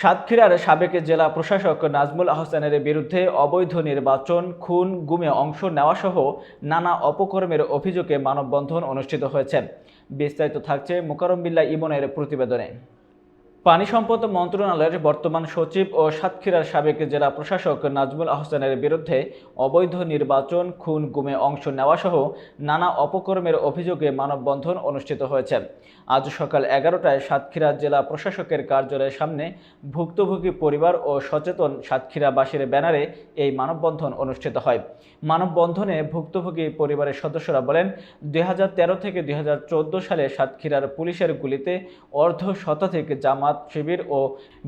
সাতক্ষীরার সাবেক জেলা প্রশাসক নাজমুল আহসানের বিরুদ্ধে অবৈধ নির্বাচন, খুন, গুমে অংশ নেওয়াসহ নানা অপকর্মের অভিযোগে মানববন্ধন অনুষ্ঠিত হয়েছে। বিস্তারিত থাকছে মোকারম বিল্লা ইমনের প্রতিবেদনে। পানি সম্পদ মন্ত্রণালয়ের বর্তমান সচিব ও সাতক্ষীরার সাবেক জেলা প্রশাসক নাজমুল আহসানের বিরুদ্ধে অবৈধ নির্বাচন, খুন, গুমে অংশ নেওয়াসহ নানা অপকর্মের অভিযোগে মানববন্ধন অনুষ্ঠিত হয়েছে। আজ সকাল এগারোটায় সাতক্ষীরা জেলা প্রশাসকের কার্যালয়ের সামনে ভুক্তভোগী পরিবার ও সচেতন সাতক্ষীরাবাসীর ব্যানারে এই মানববন্ধন অনুষ্ঠিত হয়। মানববন্ধনে ভুক্তভোগী পরিবারের সদস্যরা বলেন দু হাজার তেরো থেকে দুই হাজার চৌদ্দ সালে সাতক্ষীরার পুলিশের গুলিতে অর্ধ শতাধিক জামাত শিবির ও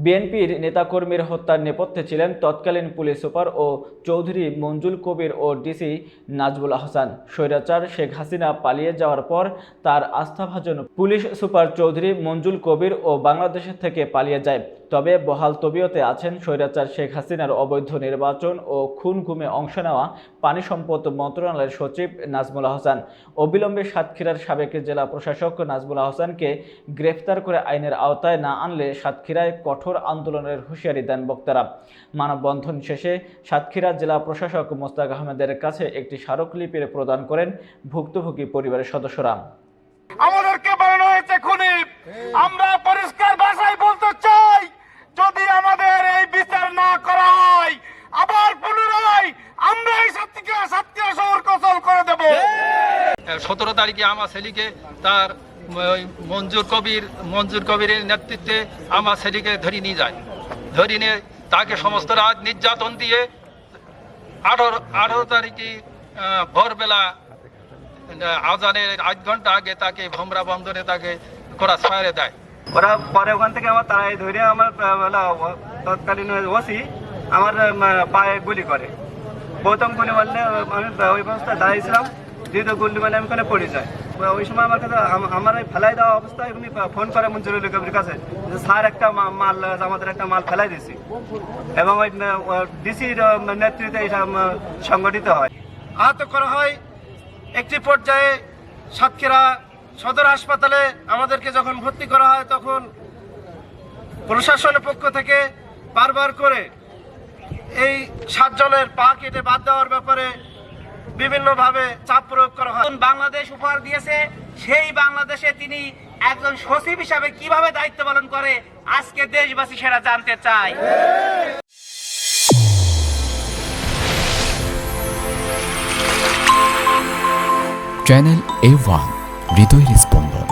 বিএনপির নেতাকর্মীর হত্যার নেপথ্যে ছিলেন তৎকালীন পুলিশ সুপার ও চৌধুরী মঞ্জুল কবির ও ডিসি নাজবুল আহসান। স্বৈরাচার শেখ হাসিনা পালিয়ে যাওয়ার পর তার আস্থাভাজন পুলিশ সুপার চৌধুরী মঞ্জুল কবির ও বাংলাদেশের থেকে পালিয়ে যায়। তবে বহাল তবিয়তে আছেন স্বৈরাচার শেখ হাসিনার অবৈধ নির্বাচন ও খুন গুমে অংশ নেওয়া পানি সম্পদ মন্ত্রণালয়ের সচিব নাজমুল আহসান। অবিলম্বে সাতক্ষীরার সাবেক জেলা প্রশাসক নাজমুল আহসানকে গ্রেফতার করে আইনের আওতায় না আনলে সাতক্ষীরায় কঠোর আন্দোলনের হুঁশিয়ারি দেন বক্তারা। মানববন্ধন শেষে সাতক্ষীরা জেলা প্রশাসক মোস্তাক আহমেদের কাছে একটি স্মারকলিপির প্রদান করেন ভুক্তভোগী পরিবারের সদস্যরা। আমাদেরকে বানানো হয়েছে খুনি। আমরা পরিষ্কার ভাষায় বলতে চাই যদি আমাদের এই বিচার না করা হয় আবার পুনরায় আমরা এই সাতক্ষীরা সাতক্ষীরা শহর কসল করে দেব সতেরো তারিখে আমার ছেলেকে তার মঞ্জুর কবির, মঞ্জুর কবিরের নেতৃত্বে আমার ছেলেকে ধরে নিয়ে যায়। ধরে নিয়ে তাকে সমস্ত রাত নির্যাতন দিয়ে আঠারো আঠারো তারিখে ভোরবেলা আজানের আধ ঘণ্টা আগে তাকে ভমরা বন্দরে তাকে করা ফায়ারে দেয়। ওরা পরে ওখান থেকে আমার তারাই ধরে আমার তৎকালীন ওসি আমার পায়ে গুলি করে। প্রথম গুলি মারলে আমি ওই অবস্থায় দাঁড়িয়েছিলাম। দ্বিতীয় গুলি মানে আমি ওখানে পড়ে যাই। ওই সময় আমার কাছে আম- আমার ওই ফেলাই দেওয়া অবস্থায় উনি ফোন করে মঞ্জুরুল কবির কাছে যে, স্যার, একটা মাল আমাদের একটা মাল ফেলাই দিয়েছি। এবং ওই ডিসির নেতৃত্বে এটা সংগঠিত হয়। আহত করা হয় একটি পর্যায়ে সাতক্ষীরা সদর হাসপাতালে আমাদেরকে যখন ভর্তি করা হয় তখন প্রশাসনের পক্ষ থেকে বারবার করে এই সাতজনের পা কেটে বাদ দেওয়ার ব্যাপারে বিভিন্নভাবে চাপ প্রয়োগ করা হয়। বাংলাদেশ উপহার দিয়েছে, সেই বাংলাদেশে তিনি একজন সচিব হিসাবে কীভাবে দায়িত্ব পালন করে, আজকে দেশবাসী সেটা জানতে চায়। চ্যানেল এ ওয়ান, হৃদয়ের স্পন্দন।